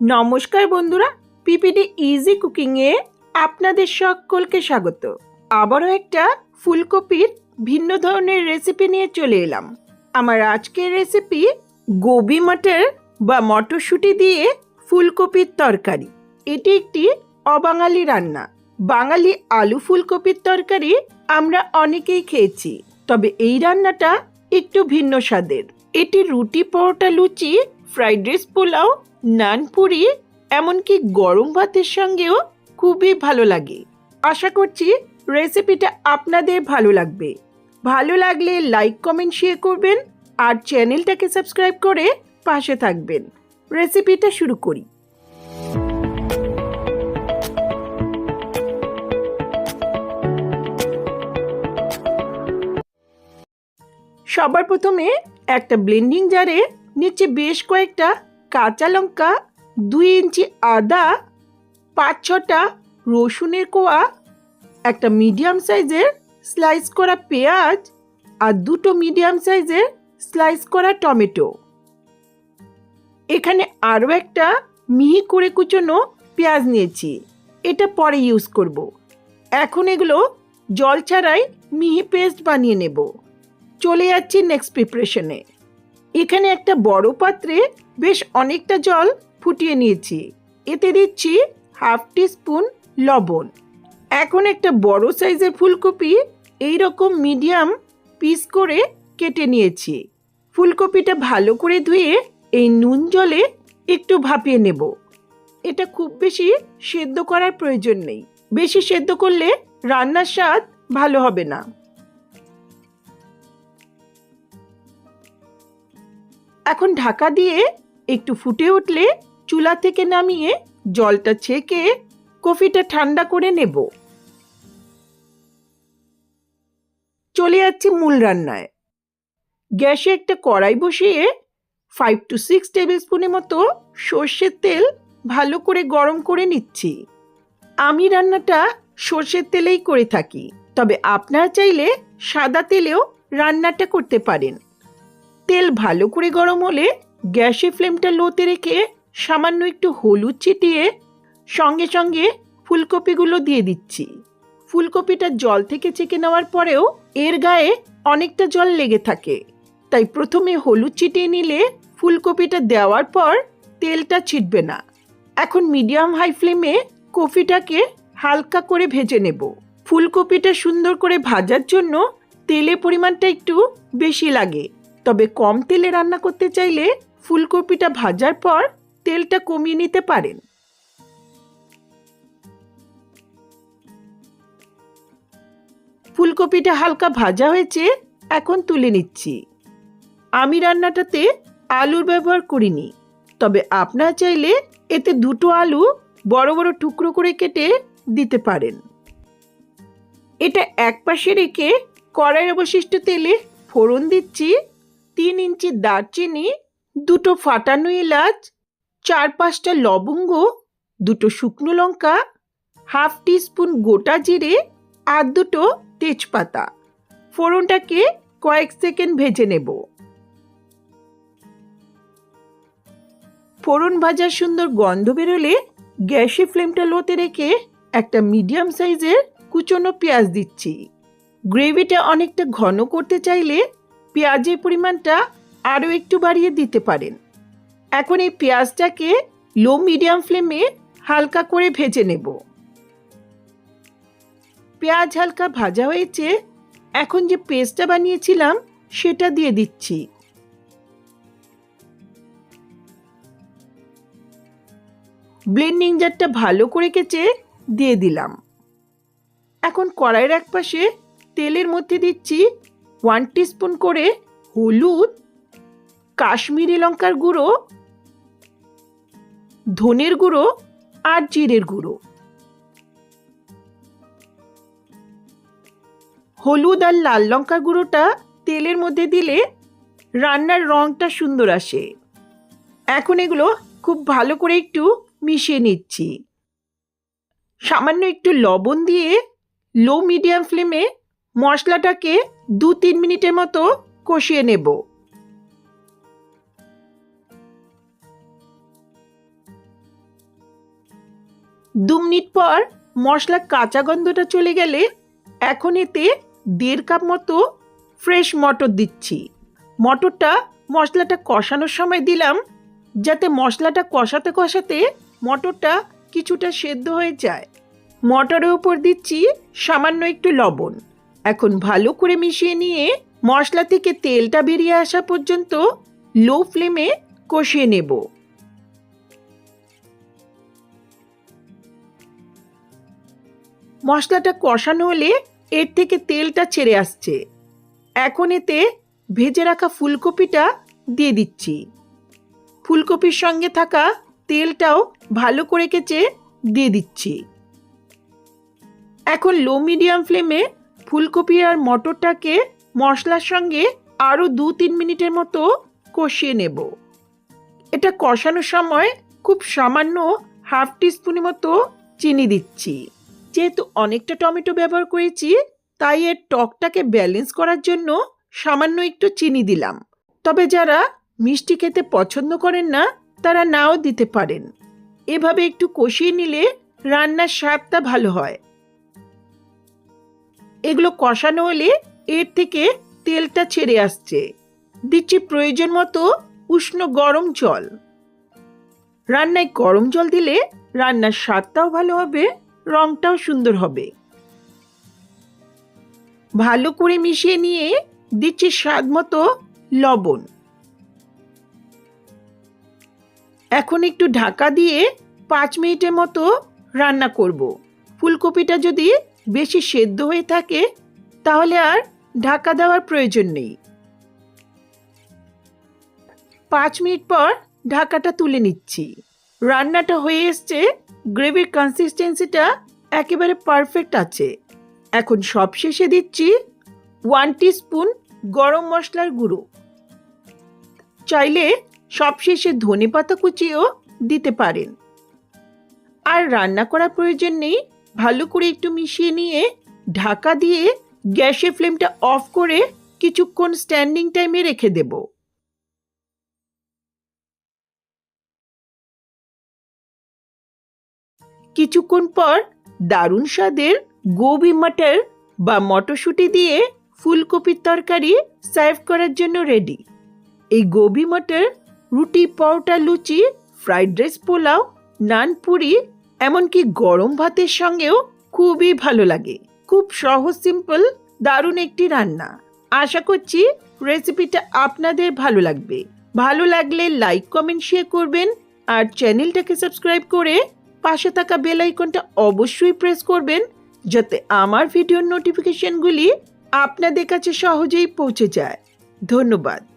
নমস্কার বন্ধুরা PPD easy কুকিংয়ে আপনাদের সকলকে স্বাগত। আবারও একটা ফুলকপির ভিন্ন ধরনের রেসিপি নিয়ে চলে এলাম। আমার আজকের রেসিপি গোবি মটর বা মটরশুঁটি দিয়ে ফুলকপির তরকারি। এটি একটি অবাঙালি রান্না। বাঙালি আলু ফুলকপির তরকারি আমরা অনেকেই খেয়েছি, তবে এই রান্নাটা একটু ভিন্ন স্বাদের। এটি রুটি, পরোটা, লুচি, ফ্রাইড রাইস, পোলাও নান পুরি এমনকি গরম ভাতের সঙ্গেও খুবই ভালো লাগে। আশা করছি রেসিপিটা আপনাদের ভালো লাগবে। ভালো লাগলে লাইক, কমেন্ট শেয়ার করবেন আর চ্যানেলটাকে সাবস্ক্রাইব করে পাশে থাকবেন। রেসিপিটা শুরু করি। সবার প্রথমে একটা ব্লেন্ডিং জারে নিচে বেশ কয়েকটা কাঁচা লঙ্কা দুই ইঞ্চি আদা, পাঁচ ছটা রসুনের কোয়া, একটা মিডিয়াম সাইজের স্লাইস করা পেঁয়াজ আর দুটো মিডিয়াম সাইজের স্লাইস করা টমেটো। এখানে আরও একটা মিহি করে কুচোনো পেঁয়াজ নিয়েছি। এটা পরে ইউজ করব। এখন এগুলো জল ছাড়াই মিহি পেস্ট বানিয়ে নেব। চলে যাচ্ছি নেক্সট প্রিপারেশনে। এখানে একটা বড় পাত্রে বেশ অনেকটা জল ফুটিয়ে নিয়েছি। এতে দিচ্ছি হাফ স্পুন লবণ। এখন একটা বড় সাইজের ফুলকপি এই রকম মিডিয়াম পিস করে কেটে নিয়েছি। ফুলকপিটা ভালো করে ধুয়ে এই নুন জলে একটু ভাপিয়ে নেব। এটা খুব বেশি সেদ্ধ করার প্রয়োজন নেই। বেশি সেদ্ধ করলে রান্নার স্বাদ ভালো হবে না। এখন ঢাকা দিয়ে একটু ফুটে উঠলে চুলা থেকে নামিয়ে জলটা ছেঁকে কফিটা ঠান্ডা করে নেব। চলে যাচ্ছি মূল রান্নায়। গ্যাসে একটা কড়াই বসিয়ে ফাইভ টু সিক্স টেবিল স্পুনের মতো সর্ষের তেল ভালো করে গরম করে নিচ্ছি। আমি রান্নাটা সর্ষের তেলেই করে থাকি, তবে আপনারা চাইলে সাদা তেলেও রান্নাটা করতে পারেন। তেল ভালো করে গরম হলে গ্যাসে ফ্লেমটা লোতে রেখে সামান্য একটু হলুদ ছিটিয়ে সঙ্গে সঙ্গে ফুলকপিগুলো দিয়ে দিচ্ছি। ফুলকপিটা জল থেকে ছেঁকে নেওয়ার পরেও এর গায়ে অনেকটা জল লেগে থাকে। তাই প্রথমে হলুদ ছিটিয়ে নিলে ফুলকপিটা দেওয়ার পর তেলটা ছিটবে না। এখন মিডিয়াম হাই ফ্লেমে কফিটাকে হালকা করে ভেজে নেব। ফুলকপিটা সুন্দর করে ভাজার জন্য তেলের পরিমাণটা একটু বেশি লাগে। তবে কম তেলে রান্না করতে চাইলে ফুলকপিটা ভাজার পর তেলটা কমিয়ে নিতে পারেন। ফুলকপিটা হালকা ভাজা হয়েছে, এখন তুলে নিচ্ছি। আমি রান্নাটাতে আলুর ব্যবহার করিনি, তবে আপনারা চাইলে এতে দুটো আলু বড় বড় টুকরো করে কেটে দিতে পারেন। এটা এক পাশে রেখে কড়াইয়ের অবশিষ্ট তেলে ফোড়ন দিচ্ছি। তিন ইঞ্চি দারচিনি, দুটো ফাটানো এলাচ, চার পাঁচটা লবঙ্গ, দুটো শুকনো লঙ্কা, হাফ স্পুন গোটা জিরে আর দুটো তেজপাতা। ফোড়নটাকে কয়েক সেকেন্ড ভেজে নেব। ফোড়ন ভাজার সুন্দর গন্ধ বেরোলে গ্যাসে ফ্লেমটা লোতে রেখে একটা মিডিয়াম সাইজের কুচনো পেঁয়াজ দিচ্ছি। গ্রেভিটা অনেকটা ঘন করতে চাইলে পেঁয়াজের পরিমাণটা আরও একটু বাড়িয়ে দিতে পারেন। এখন এই পেঁয়াজটাকে লো মিডিয়াম ফ্লেমে হালকা করে ভেজে নেব। পেঁয়াজ হালকা ভাজা হয়েছে, এখন যে পেস্টটা বানিয়েছিলাম সেটা দিয়ে দিচ্ছি। ব্লেন্ডিং জারটা ভালো করে কেচে দিয়ে দিলাম। এখন কড়াইয়ের এক পাশে তেলের মধ্যে দিচ্ছি ওয়ান স্পুন করে হলুদ, কাশ্মীরি লঙ্কার গুঁড়ো, ধনের গুঁড়ো আর জিরের গুঁড়ো। হলুদ আর লাল লঙ্কার গুঁড়োটা তেলের মধ্যে দিলে রান্নার রঙটা সুন্দর আসে। এখন এগুলো খুব ভালো করে একটু মিশিয়ে নিচ্ছি। সামান্য একটু লবণ দিয়ে লো মিডিয়াম ফ্লেমে মশলাটাকে দু তিন মিনিটের মতো কষিয়ে নেব। দু মিনিট পর মশলার কাঁচা গন্ধটা চলে গেলে এখন এতে দেড় কাপ মতো ফ্রেশ মটর দিচ্ছি। মটরটা মশলাটা কষানোর সময় দিলাম, যাতে মশলাটা কষাতে কষাতে মটরটা কিছুটা সেদ্ধ হয়ে যায়। মটরের উপর দিচ্ছি সামান্য একটু লবণ। এখন ভালো করে মিশিয়ে নিয়ে মশলা থেকে তেলটা বেরিয়ে আসা পর্যন্ত লো ফ্লেমে কষিয়ে নেব। মশলাটা কষানো হলে এর থেকে তেলটা ছেড়ে আসছে। এখন এতে ভেজে রাখা ফুলকপিটা দিয়ে দিচ্ছি। ফুলকপির সঙ্গে থাকা তেলটাও ভালো করে কেচে দিয়ে দিচ্ছি। এখন লো মিডিয়াম ফ্লেমে ফুলকপি আর মটরটাকে মশলার সঙ্গে আরও দু তিন মিনিটের মতো কষিয়ে নেব। এটা কষানোর সময় খুব সামান্য হাফ টিস্পুনের মতো চিনি দিচ্ছি। যেহেতু অনেকটা টমেটো ব্যবহার করেছি, তাই এর টকটাকে ব্যালেন্স করার জন্য সামান্য একটু চিনি দিলাম। তবে যারা মিষ্টি খেতে পছন্দ করেন না, তারা নাও দিতে পারেন। এভাবে একটু কষিয়ে নিলে রান্নার স্বাদটা ভালো হয়। এগুলো কষানো হলে এর থেকে তেলটা ছেড়ে আসছে। দিচ্ছি প্রয়োজন মতো উষ্ণ গরম জল। রান্নায় গরম জল দিলে রান্নার স্বাদটাও ভালো হবে, রংটাও সুন্দর হবে। ভালো করে মিশিয়ে নিয়ে দিচ্ছি স্বাদ মতো লবণ। এখন একটু ঢাকা দিয়ে পাঁচ মিনিটের মতো রান্না করব। ফুলকপিটা যদি বেশি সেদ্ধ হয়ে থাকে, তাহলে আর ঢাকা দেওয়ার প্রয়োজন নেই। পাঁচ মিনিট পর ঢাকাটা তুলে নিচ্ছি। রান্নাটা হয়ে এসছে, গ্রেভির কনসিস্টেন্সিটা একেবারে পারফেক্ট আছে। এখন সবশেষে দিচ্ছি ওয়ান স্পুন গরম মশলার গুঁড়ো। চাইলে সবশেষে ধনে পাতা কুচিও দিতে পারেন। আর রান্না করার প্রয়োজন নেই ভালো করে একটু মিশিয়ে নিয়ে ঢাকা দিয়ে গ্যাসের ফ্লেমটা অফ করে কিছুক্ষণ স্ট্যান্ডিং টাইমে রেখে দেব। কিছুক্ষণ পর দারুণ স্বাদের গোবি মটর বা মটরশুঁটি দিয়ে ফুলকপির তরকারি সার্ভ করার জন্য রেডি। এই গোবি মটর, রুটি, পরোটা, লুচি, ফ্রাইড রাইস, পোলাও, নান, পুরি এমনকি গরম ভাতের সঙ্গেও খুবই ভালো লাগে। খুব সহজ সিম্পল দারুণ একটি রান্না। আশা করছি রেসিপিটা আপনাদের ভালো লাগবে। ভালো লাগলে লাইক কমেন্ট শেয়ার করবেন আর চ্যানেলটাকে সাবস্ক্রাইব করে পাশে থাকা বেল আইকনটা অবশ্যই প্রেস করবেন যাতে আমার ভিডিওর নোটিফিকেশনগুলি আপনাদের কাছে সহজেই পৌঁছে যায়। ধন্যবাদ।